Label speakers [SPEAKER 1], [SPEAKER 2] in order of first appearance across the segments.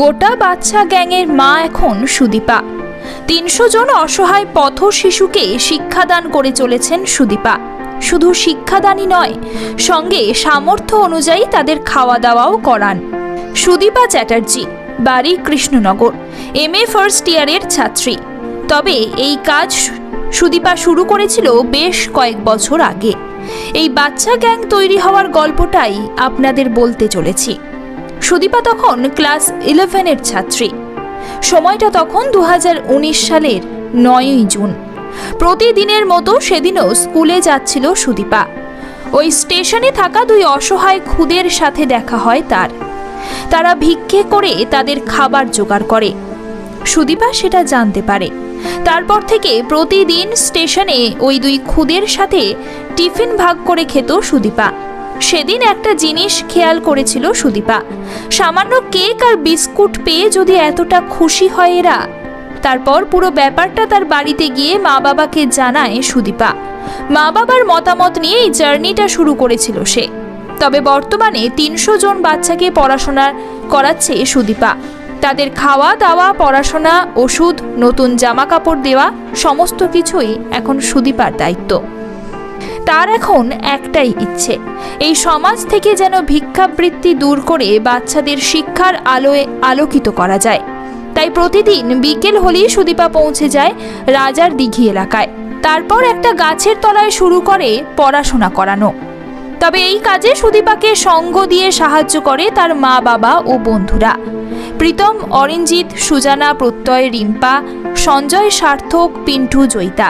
[SPEAKER 1] গোটা বাচ্চা গ্যাংয়ের মা এখন সুদীপা। তিনশো জন অসহায় পথ শিশুকে শিক্ষাদান করে চলেছেন সুদীপা। শুধু শিক্ষাদানই নয়, সঙ্গে সামর্থ্য অনুযায়ী তাদের খাওয়া দাওয়াও করান। সুদীপা চ্যাটার্জি, বাড়ি কৃষ্ণনগর, এম এ ফার্স্ট ইয়ারের ছাত্রী। তবে এই কাজ সুদীপা শুরু করেছিল বেশ কয়েক বছর আগে। এই বাচ্চা গ্যাং তৈরি হওয়ার গল্পটাই আপনাদের বলতে চলেছি। সুদীপা তখন ক্লাস ইলেভেনের ছাত্রী। সময়টা তখন দু হাজার উনিশ সালের নয়ই জুন। প্রতিদিনের মতো সেদিনও স্কুলে যাচ্ছিল সুদীপা। ওই স্টেশনে থাকা দুই অসহায় খুদের সাথে দেখা হয় তার। তারা ভিক্ষে করে তাদের খাবার জোগাড় করে। সুদীপা সেটা জানতে পারে। তারপর থেকে প্রতিদিন স্টেশনে ওই দুই খুদের সাথে টিফিন ভাগ করে খেত সুদীপা। সেদিন একটা জিনিস খেয়াল করেছিল সুদীপা। সামান্য কেক আর বিস্কুট পেয়ে যদি এতটা খুশি হয় এরা। তারপর পুরো ব্যাপারটা তার বাড়িতে গিয়ে মা বাবাকে জানায় সুদীপা। মা বাবার মতামত নিয়ে এই জার্নিটা শুরু করেছিল সে। তবে বর্তমানে তিনশো জন বাচ্চাকে পড়াশোনা করাচ্ছে সুদীপা। তাদের খাওয়া, দাওয়া, পড়াশোনা, ওষুধ, নতুন জামা কাপড় দেওয়া, সমস্ত কিছুই এখন সুদীপার দায়িত্ব। তার এখন একটাই ইচ্ছে। এই সমাজ থেকে যেন ভিক্ষাবৃত্তি দূর করে বাচ্চাদের শিক্ষার আলোয় আলোকিত করা যায়। তাই প্রতিদিন বিকেল হলেই সুদীপা পৌঁছে যায় রাজার দিঘি এলাকায়। তারপর একটা গাছের তলায় শুরু করে পড়াশোনা করানো। তবে এই কাজে সুদীপাকে সঙ্গ দিয়ে সাহায্য করে তার মা বাবা ও বন্ধুরা। প্রীতম অরিঞ্জিত সুজানা, প্রত্যয়, রিম্পা, সঞ্জয়, সার্থক, পিন্টু, জয়িতা।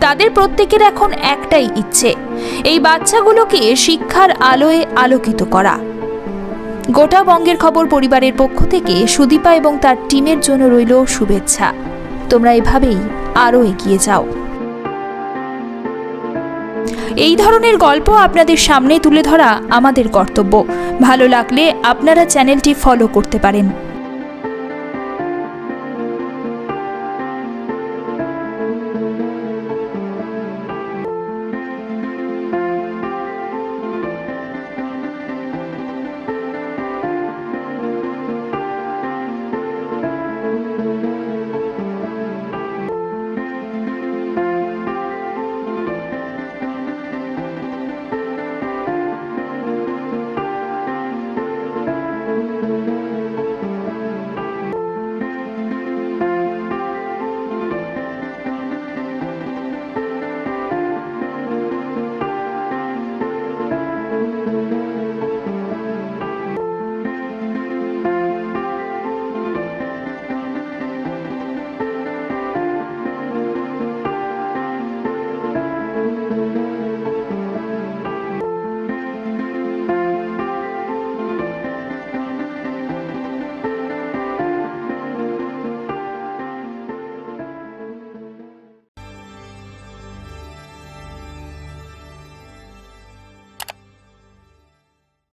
[SPEAKER 1] তাদের প্রত্যেকের এখন একটাই ইচ্ছে, এই বাচ্চাগুলোকে শিক্ষার আলোয় আলোকিত করা। গোটা বঙ্গের খবর পরিবারের পক্ষ থেকে সুদীপা এবং তার টিমের জন্য রইল শুভেচ্ছা। তোমরা এভাবেই আরও এগিয়ে যাও। এই ধরনের গল্প আপনাদের সামনে তুলে ধরা আমাদের কর্তব্য। ভালো লাগলে আপনারা চ্যানেলটি ফলো করতে পারেন।